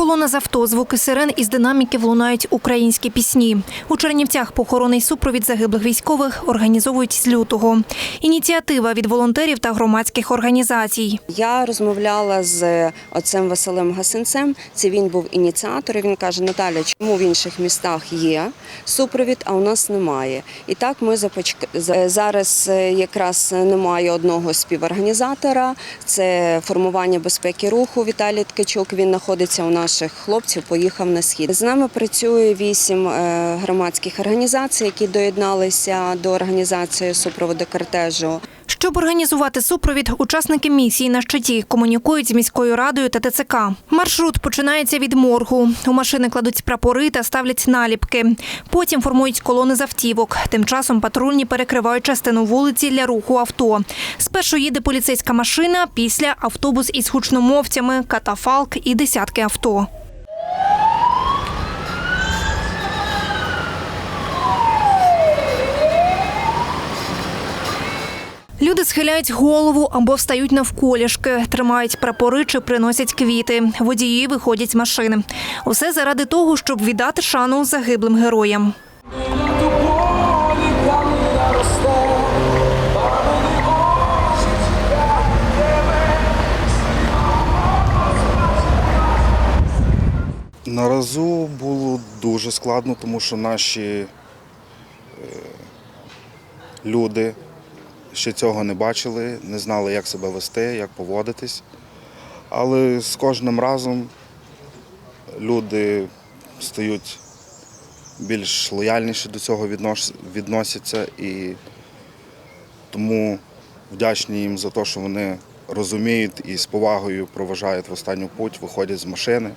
Колона з авто, звуки сирен із динаміків лунають українські пісні. У Чернівцях похоронний супровід загиблих військових організовують з лютого. Ініціатива від волонтерів та громадських організацій. Я розмовляла з отцем Василем Гасинцем. Це він був ініціатор. Він каже: Наталя, чому в інших містах є супровід, а у нас немає. І так ми започк... зараз е, якраз немає одного співорганізатора. Це формування безпеки руху. Віталій Ткачук. Він знаходиться у наших хлопців. Поїхав на схід. З нами працює вісім е, громадських організацій, які доєдналися до організації супроводу кортежу. Щоб організувати супровід, учасники місії на щиті комунікують з міською радою та ТЦК. Маршрут починається від моргу. У машини кладуть прапори та ставлять наліпки. Потім формують колони з автівок. Тим часом патрульні перекривають частину вулиці для руху авто. Спершу їде поліцейська машина, після автобус із гучномовцями, катафалк і десятки авто. Люди схиляють голову або встають навколішки, тримають прапори чи приносять квіти. Водії виходять з машини. Усе заради того, щоб віддати шану загиблим героям. На разу було дуже складно, тому що наші е, люди ще цього не бачили, не знали, як себе вести, як поводитись. Але з кожним разом люди стають більш лояльніші до цього відносяться і тому вдячні їм за те, що вони розуміють і з повагою проважають в останню путь, виходять з машини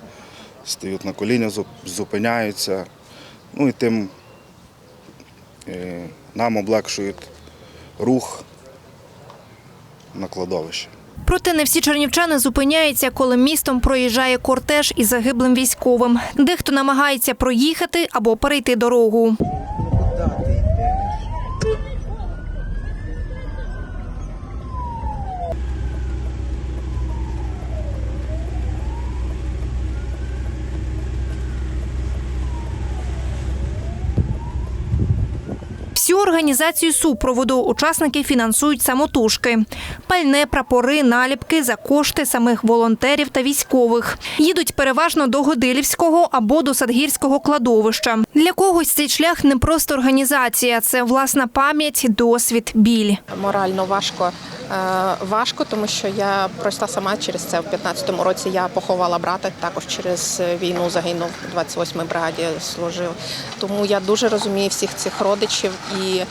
стають на коліна, зупиняються. Ну і тим е, нам облегшують рух на кладовище. Проте не всі чернівчани зупиняються, коли містом проїжджає кортеж із загиблим військовим. Дехто намагається проїхати або перейти дорогу. Всю організацію супроводу учасники фінансують самотужки. Пальне, прапори, наліпки за кошти самих волонтерів та військових. Їдуть переважно до Годилівського або до Садгірського кладовища. Для когось цей шлях не просто організація, це власна пам'ять, досвід, біль. морально важко. Е, Важко, тому що я пройшла сама через це. В 15-му році я поховала брата, також через війну загинув у 28-й бригаді служив. Тому я дуже розумію всіх цих родичів і е,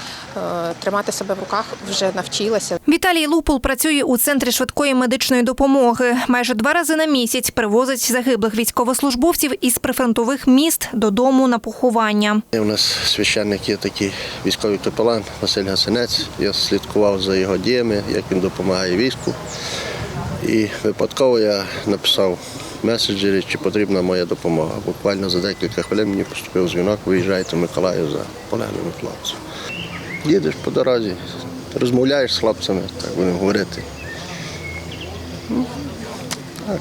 тримати себе в руках вже навчилася. Віталій Лупул працює у центрі швидкої медичної допомоги. Майже два рази на місяць привозить загиблих військовослужбовців із прифронтових міст додому на поховання. У нас священник є такий військовий капелан Василь Гасинець. Я слідкував за його діями, як він допомагає війську. І випадково я написав в меседжері, чи потрібна моя допомога. Буквально за декілька хвилин мені поступив дзвінок, виїжджайте в Миколаїв за полеглими хлопцями. Їдеш по дорозі, розмовляєш з хлопцями, так будемо говорити. Ну, так.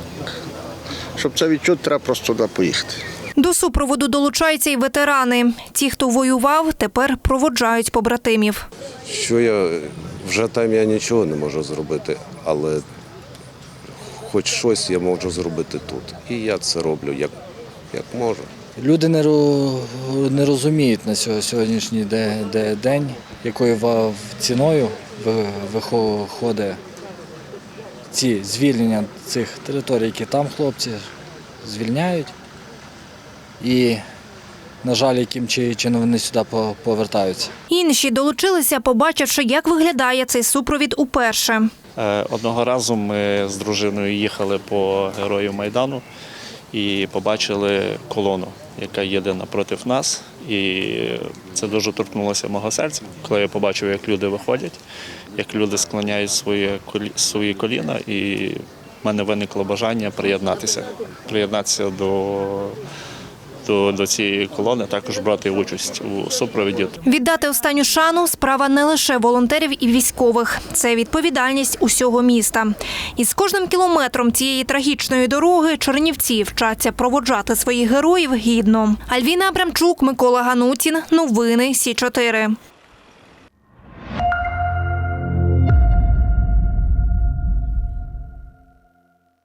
Щоб це відчути, треба просто туди поїхати. До супроводу долучаються й ветерани. Ті, хто воював, тепер проводжають побратимів. Що я вже там я нічого не можу зробити, але хоч щось я можу зробити тут. І я це роблю як, як можу. Люди не, не розуміють на сьогоднішній де- де- день, якою ціною ви- виходить ці звільнення цих територій, які там хлопці звільняють. І, на жаль, яким чи- чином вони сюди по- повертаються. Інші долучилися, побачивши, як виглядає цей супровід уперше. Е, Одного разу ми з дружиною їхали по герою Майдану і побачили колону, яка їде напроти нас. І це дуже торкнулося мого серця, коли я побачив, як люди виходять, як люди склоняють свої, колі- свої коліна, і в мене виникло бажання приєднатися, приєднатися до до, до цієї колони, також брати участь у супровіді. Віддати останню шану справа не лише волонтерів і військових, це відповідальність усього міста. І з кожним кілометром цієї трагічної дороги чернівці вчаться проводжати своїх героїв гідно. Альвіна Абрамчук, Микола Ганутін. Новини Сі 4